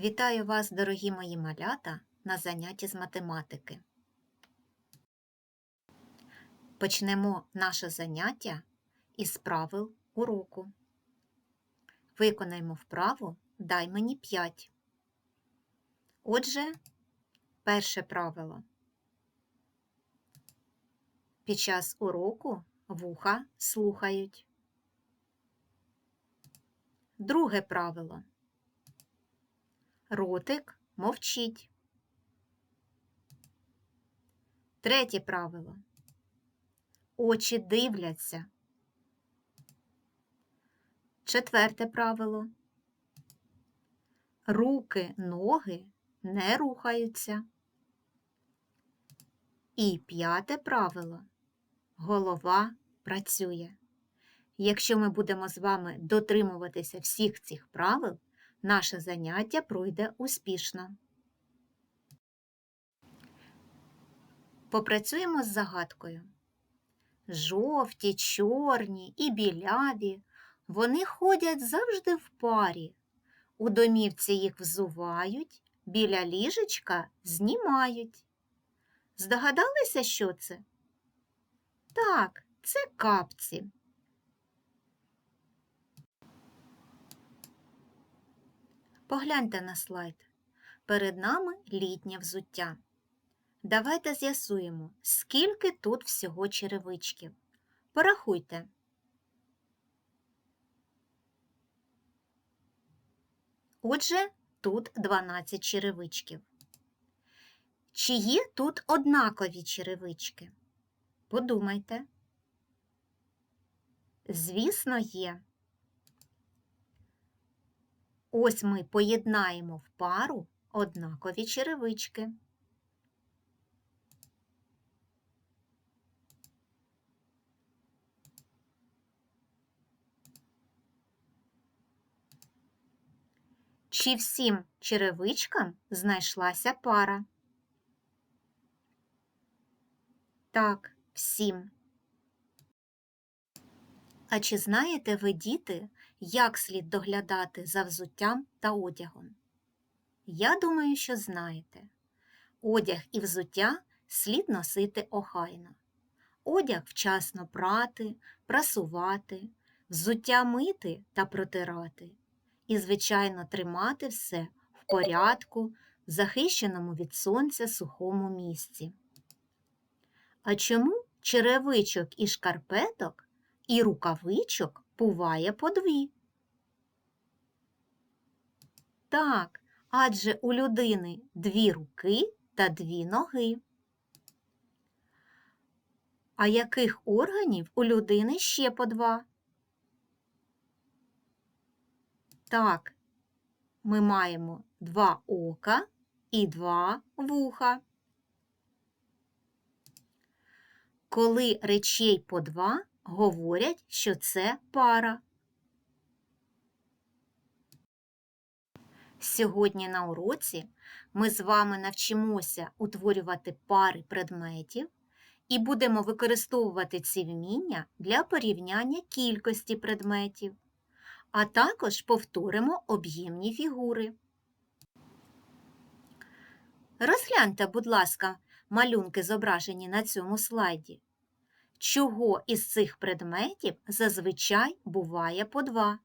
Вітаю вас, дорогі мої малята, на занятті з математики. Почнемо наше заняття із правил уроку. Виконаємо вправу Дай мені 5. Отже, перше правило. Під час уроку вуха слухають. Друге правило. Ротик мовчить. Третє правило. Очі дивляться. Четверте правило. Руки, ноги не рухаються. І п'яте правило. Голова працює. Якщо ми будемо з вами дотримуватися всіх цих правил, наше заняття пройде успішно. Попрацюємо з загадкою. Жовті, чорні і біляві, вони ходять завжди в парі. У домівці їх взувають, біля ліжечка знімають. Здогадалися, що це? Так, це капці. Погляньте на слайд. Перед нами літнє взуття. Давайте з'ясуємо, скільки тут всього черевичків. Порахуйте. Отже, тут 12 черевичків. Чи є тут однакові черевички? Подумайте. Звісно, є. Ось ми поєднаємо в пару однакові черевички. Чи всім черевичкам знайшлася пара? Так, всім. А чи знаєте ви, діти, як слід доглядати за взуттям та одягом? Я думаю, що знаєте. Одяг і взуття слід носити охайно. Одяг вчасно прати, прасувати, взуття мити та протирати. І, звичайно, тримати все в порядку, в захищеному від сонця сухому місці. А чому черевичок і шкарпеток і рукавичок буває по дві? Так, адже у людини дві руки та дві ноги. А яких органів у людини ще по два? Так, ми маємо два ока і два вуха. Коли речей по два, говорять, що це пара. Сьогодні на уроці ми з вами навчимося утворювати пари предметів і будемо використовувати ці вміння для порівняння кількості предметів, а також повторимо об'ємні фігури. Розгляньте, будь ласка, малюнки зображені на цьому слайді. Чого із цих предметів зазвичай буває по два?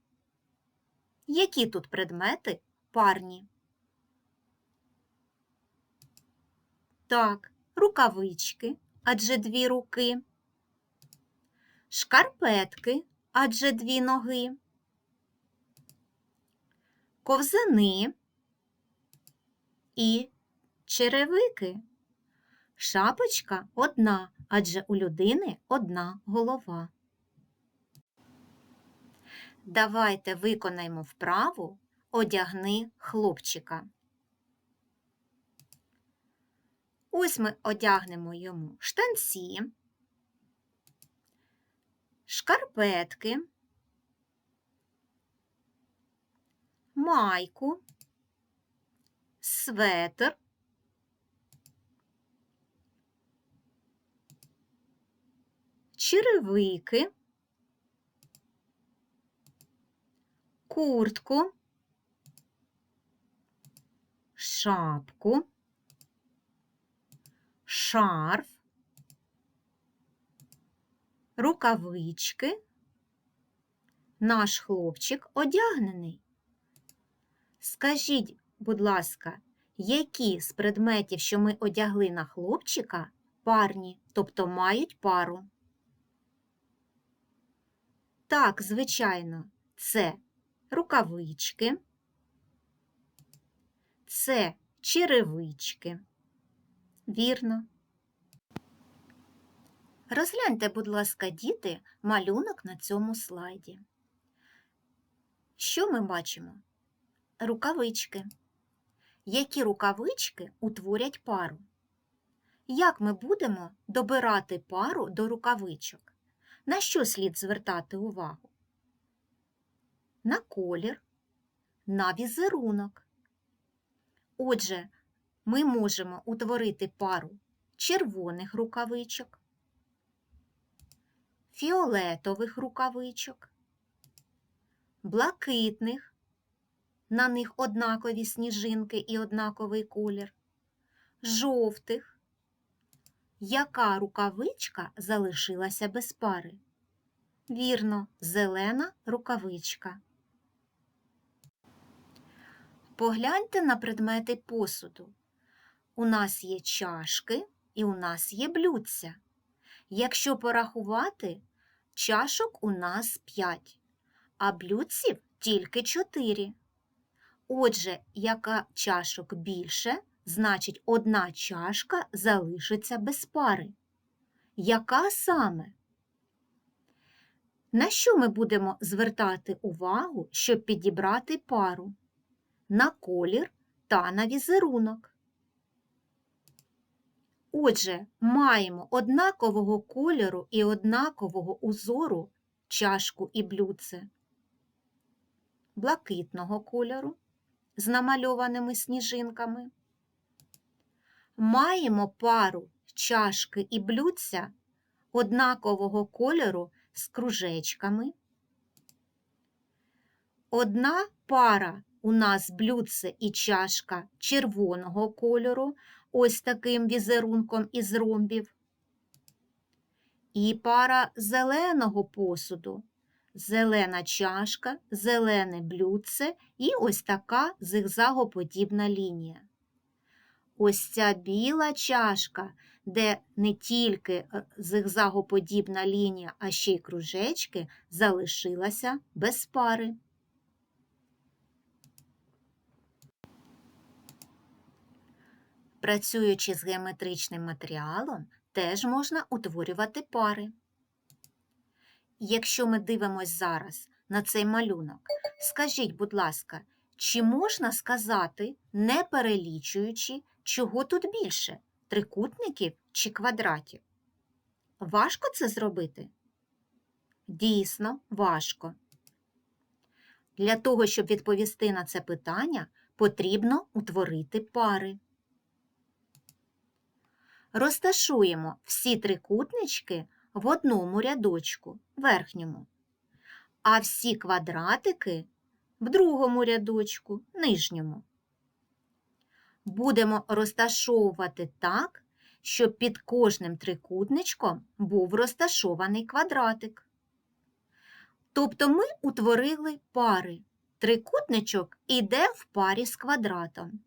Які тут предмети парні? Так, рукавички, адже дві руки, шкарпетки, адже дві ноги, ковзани і черевики. Шапочка одна, адже у людини одна голова. Давайте виконаємо вправу одягни хлопчика. Ось ми одягнемо йому штанці, шкарпетки, майку, светр, черевики, куртку, шапку, шарф, рукавички. Наш хлопчик одягнений. Скажіть, будь ласка, які з предметів, що ми одягли на хлопчика, парні, тобто мають пару? Так, звичайно, це рукавички, це черевички. Вірно. Розгляньте, будь ласка, діти, малюнок на цьому слайді. Що ми бачимо? Рукавички. Які рукавички утворять пару? Як ми будемо добирати пару до рукавичок? На що слід звертати увагу? На колір, на візерунок. Отже, ми можемо утворити пару червоних рукавичок, фіолетових рукавичок, блакитних, на них однакові сніжинки і однаковий колір, жовтих. Яка рукавичка залишилася без пари? Вірно, зелена рукавичка. Погляньте на предмети посуду. У нас є чашки і у нас є блюдця. Якщо порахувати, чашок у нас 5, а блюдців тільки 4. Отже, яка чашок більше, значить одна чашка залишиться без пари. Яка саме? На що ми будемо звертати увагу, щоб підібрати пару? На колір та на візерунок. Отже, маємо однакового кольору і однакового узору чашку і блюдце, блакитного кольору з намальованими сніжинками. Маємо пару чашки і блюдця однакового кольору з кружечками. Одна пара у нас блюдце і чашка червоного кольору, ось таким візерунком із ромбів. І пара зеленого посуду, зелена чашка, зелене блюдце і ось така зигзагоподібна лінія. Ось ця біла чашка, де не тільки е, зигзагоподібна лінія, а ще й кружечки, залишилася без пари. Працюючи з геометричним матеріалом, теж можна утворювати пари. Якщо ми дивимось зараз на цей малюнок, скажіть, будь ласка, чи можна сказати, не перелічуючи, чого тут більше трикутників чи квадратів? Важко це зробити? Дійсно, важко. Для того, щоб відповісти на це питання, потрібно утворити пари. Розташуємо всі трикутнички в одному рядочку верхньому, а всі квадратики в другому рядочку нижньому. Будемо розташовувати так, щоб під кожним трикутничком був розташований квадратик. Тобто ми утворили пари. Трикутничок іде в парі з квадратом.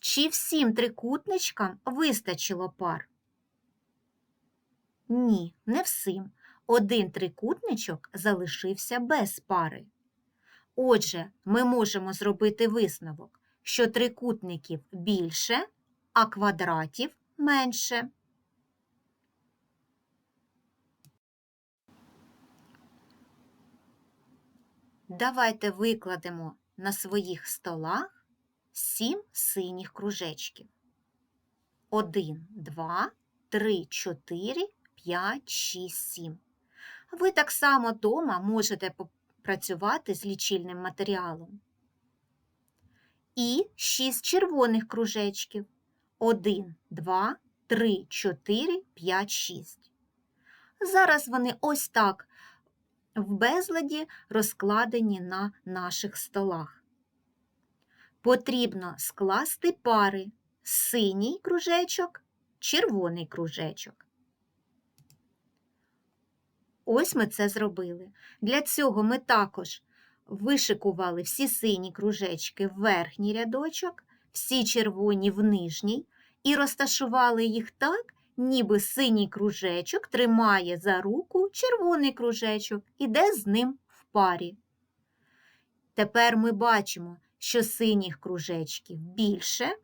Чи всім трикутничкам вистачило пар? Ні, не всім. Один трикутничок залишився без пари. Отже, ми можемо зробити висновок, що трикутників більше, а квадратів менше. Давайте викладемо на своїх столах сім синіх кружечків. Один, два, три, чотири, п'ять, шість, сім. Ви так само вдома можете попрацювати з лічильним матеріалом. І шість червоних кружечків. Один, два, три, чотири, п'ять, шість. Зараз вони ось так в безладі розкладені на наших столах. потрібно скласти пари синій кружечок, червоний кружечок. Ось ми це зробили. Для цього ми також вишикували всі сині кружечки в верхній рядочок, всі червоні в нижній, і розташували їх так, ніби синій кружечок тримає за руку червоний кружечок, іде з ним в парі. Тепер ми бачимо, що синіх кружечків більше,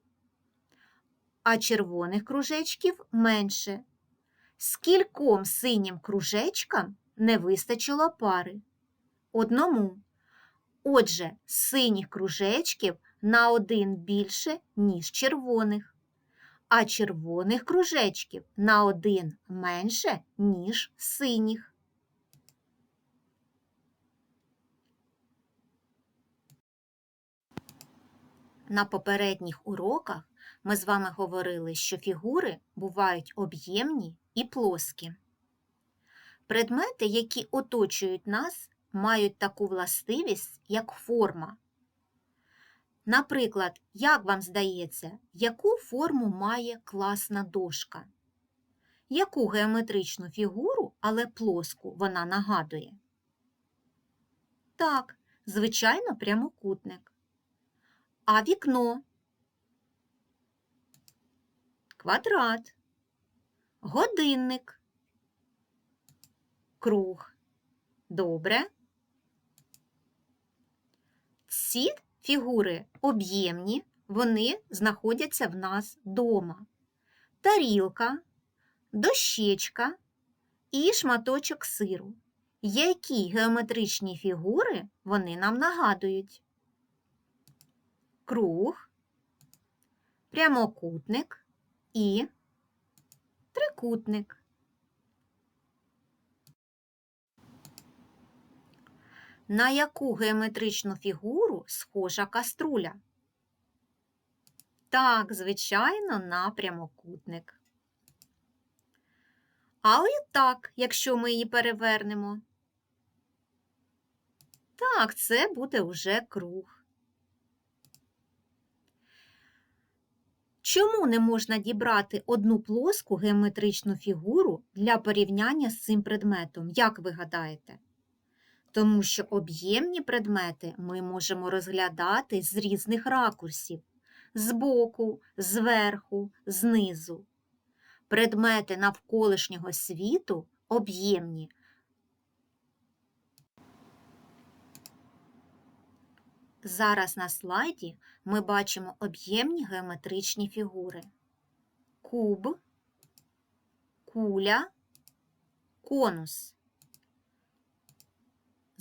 а червоних кружечків менше. Скільком синім кружечкам не вистачило пари? Одному. Отже, синіх кружечків на один більше, ніж червоних, а червоних кружечків на один менше, ніж синіх. На попередніх уроках ми з вами говорили, що фігури бувають об'ємні і плоскі. Предмети, які оточують нас, мають таку властивість, як форма. Наприклад, як вам здається, яку форму має класна дошка? Яку геометричну фігуру, але плоску вона нагадує? Так, звичайно, прямокутник. А вікно? Квадрат. Годинник. Круг. Добре. Ці фігури об'ємні, вони знаходяться в нас вдома. Тарілка, дощечка і шматочок сиру. Які геометричні фігури вони нам нагадують? Круг, прямокутник і трикутник. На яку геометричну фігуру схожа каструля? Так, звичайно, на прямокутник. А так, якщо ми її перевернемо. Так, це буде вже круг. Чому не можна дібрати одну плоску геометричну фігуру для порівняння з цим предметом, як ви гадаєте? Тому що об'ємні предмети ми можемо розглядати з різних ракурсів збоку, зверху, знизу. Предмети навколишнього світу об'ємні. Зараз на слайді ми бачимо об'ємні геометричні фігури. Куб, куля, конус.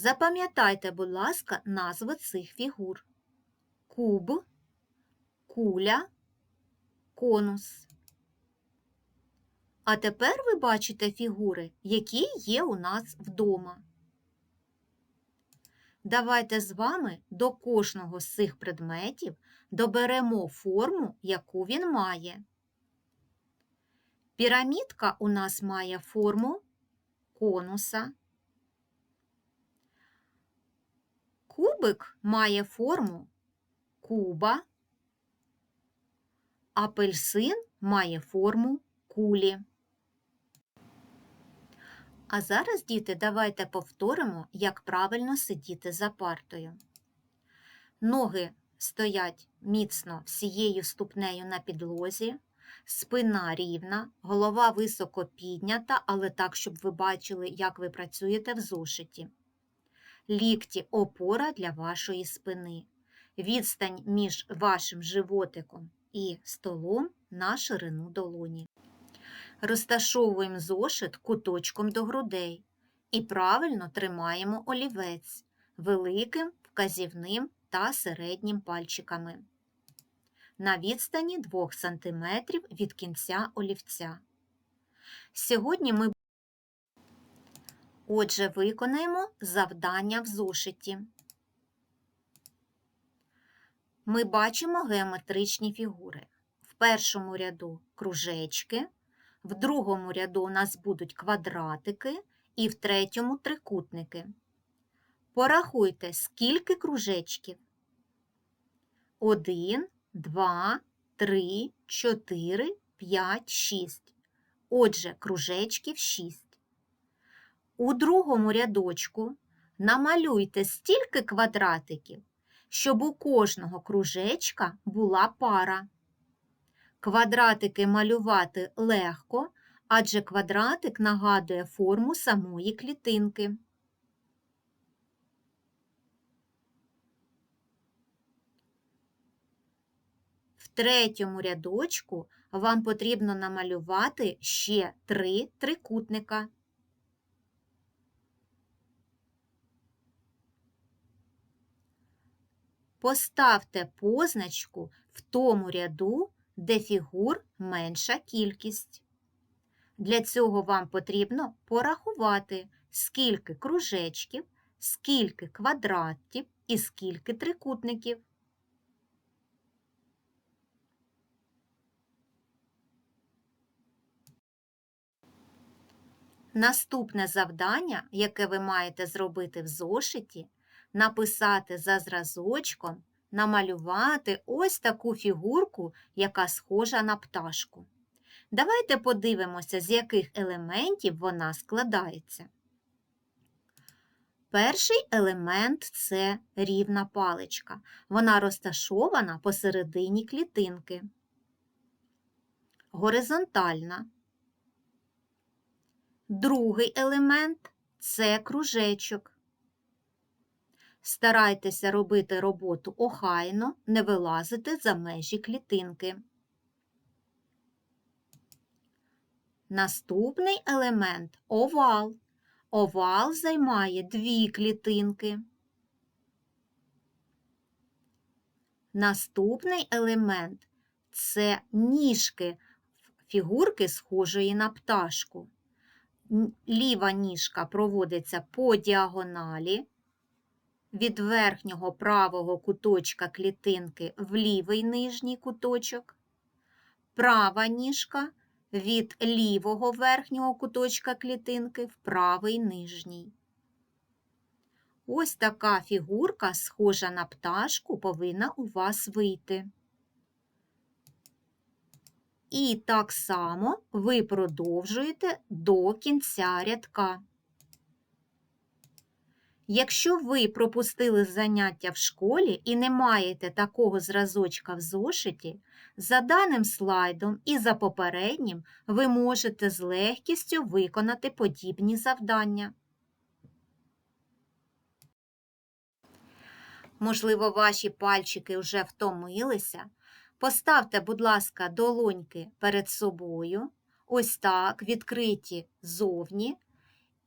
Запам'ятайте, будь ласка, назви цих фігур. Куб, куля, конус. А тепер ви бачите фігури, які є у нас вдома. Давайте з вами до кожного з цих предметів доберемо форму, яку він має. Пірамідка у нас має форму конуса. Кубик має форму куба, апельсин має форму кулі. А зараз, діти, давайте повторимо, як правильно сидіти за партою. Ноги стоять міцно всією ступнею на підлозі, спина рівна, голова високо піднята, але так, щоб ви бачили, як ви працюєте в зошиті. Лікті опора для вашої спини. Відстань між вашим животиком і столом на ширину долоні. Розташовуємо зошит куточком до грудей і правильно тримаємо олівець великим, вказівним та середнім пальчиками на відстані 2 см від кінця олівця. Сьогодні ми отже виконаємо завдання в зошиті. Ми бачимо геометричні фігури. В першому ряду кружечки. В другому ряду у нас будуть квадратики і в третьому трикутники. Порахуйте, скільки кружечків. 1, 2, 3, 4, 5, 6. Отже, кружечків 6. У другому рядочку намалюйте стільки квадратиків, щоб у кожного кружечка була пара. Квадратики малювати легко, адже квадратик нагадує форму самої клітинки. В третьому рядочку вам потрібно намалювати ще три трикутника. Поставте позначку в тому ряду, де фігур менша кількість. Для цього вам потрібно порахувати, скільки кружечків, скільки квадратів і скільки трикутників. Наступне завдання, яке ви маєте зробити в зошиті, написати за зразочком, намалювати ось таку фігурку, яка схожа на пташку. Давайте подивимося, з яких елементів вона складається. Перший елемент це рівна паличка. Вона розташована посередині клітинки. Горизонтальна. Другий елемент це кружечок. Старайтеся робити роботу охайно, не вилазити за межі клітинки. Наступний елемент овал. Овал займає дві клітинки. Наступний елемент це ніжки фігурки, схожої на пташку. Ліва ніжка проводиться по діагоналі від верхнього правого куточка клітинки в лівий нижній куточок, права ніжка від лівого верхнього куточка клітинки в правий нижній. Ось така фігурка, схожа на пташку, повинна у вас вийти. І так само ви продовжуєте до кінця рядка. Якщо ви пропустили заняття в школі і не маєте такого зразочка в зошиті, за даним слайдом і за попереднім ви можете з легкістю виконати подібні завдання. Можливо, ваші пальчики вже втомилися. Поставте, будь ласка, долоньки перед собою, ось так, відкриті зовні,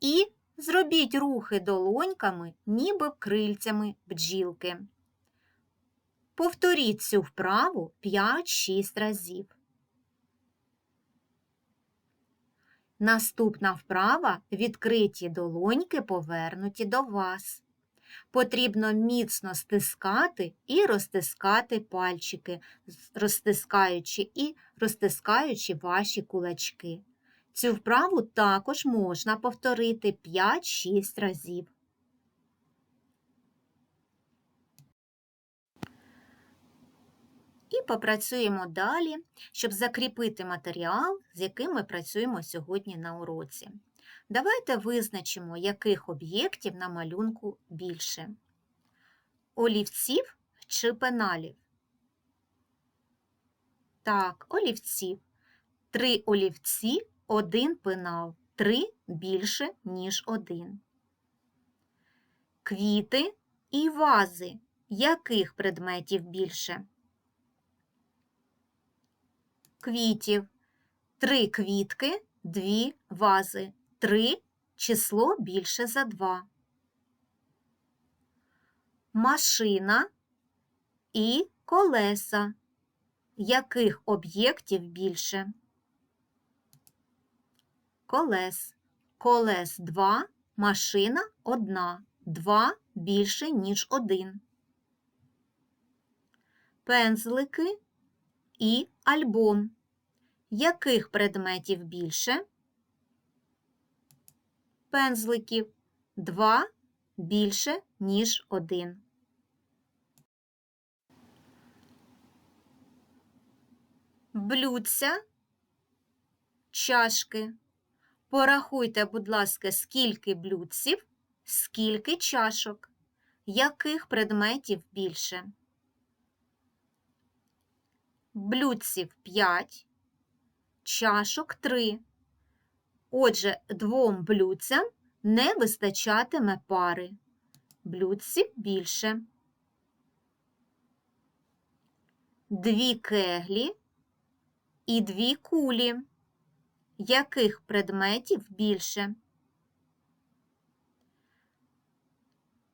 і зробіть рухи долоньками, ніби крильцями бджілки. Повторіть цю вправу 5-6 разів. Наступна вправа відкриті долоньки повернуті до вас. Потрібно міцно стискати і розтискати пальчики, розтискаючи і розтискаючи ваші кулачки. Цю вправу також можна повторити 5-6 разів. І попрацюємо далі, щоб закріпити матеріал, з яким ми працюємо сьогодні на уроці. Давайте визначимо, яких об'єктів на малюнку більше. Олівців чи пеналів? Так, олівців. Три олівці, один пенал. Три більше, ніж один. Квіти і вази. Яких предметів більше? Квітів. Три квітки, дві вази. 3 число більше за 2. Машина і колеса. Яких об'єктів більше? Колес. Колес 2, машина 1. 2 більше, ніж 1. Пензлики і альбом. Яких предметів більше? пензликів 2 більше, ніж 1. блюдця, чашки. Порахуйте, будь ласка, скільки блюдців, скільки чашок, яких предметів більше. Блюдців 5, чашок 3. Отже, двом блюдцям не вистачатиме пари. Блюдців більше. Дві кеглі і дві кулі. Яких предметів більше?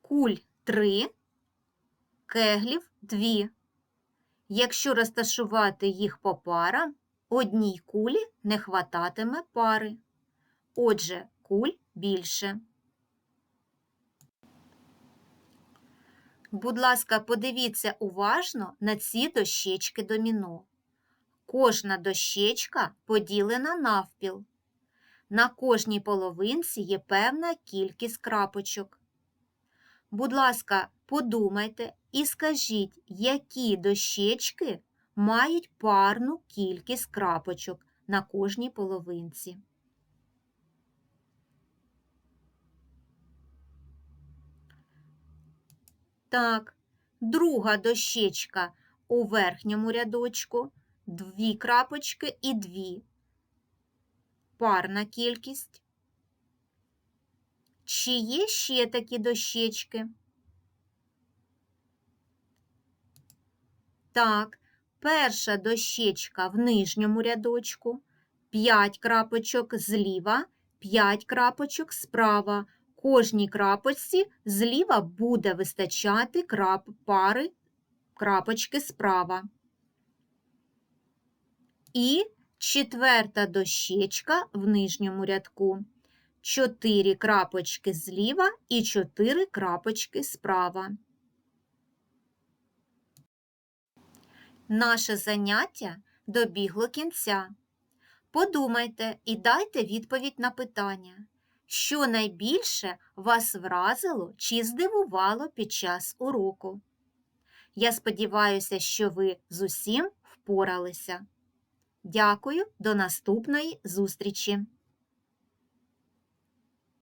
Куль 3, кеглів 2. Якщо розташувати їх по парам, одній кулі не хвататиме пари. Отже, куль більше. Будь ласка, подивіться уважно на ці дощечки доміно. Кожна дощечка поділена навпіл. На кожній половинці є певна кількість крапочок. Будь ласка, подумайте і скажіть, які дощечки мають парну кількість крапочок на кожній половинці. Так, друга дощечка у верхньому рядочку, дві крапочки і дві. Парна кількість. Чи є ще такі дощечки? Так, перша дощечка в нижньому рядочку, 5 крапочок зліва, 5 крапочок справа. Кожній крапочці зліва буде вистачати крап, пари крапочки справа. І четверта дощечка в нижньому рядку. 4 крапочки зліва і 4 крапочки справа. Наше заняття добігло кінця. Подумайте і дайте відповідь на питання, що найбільше вас вразило чи здивувало під час уроку. Я сподіваюся, що ви з усім впоралися. Дякую, до наступної зустрічі!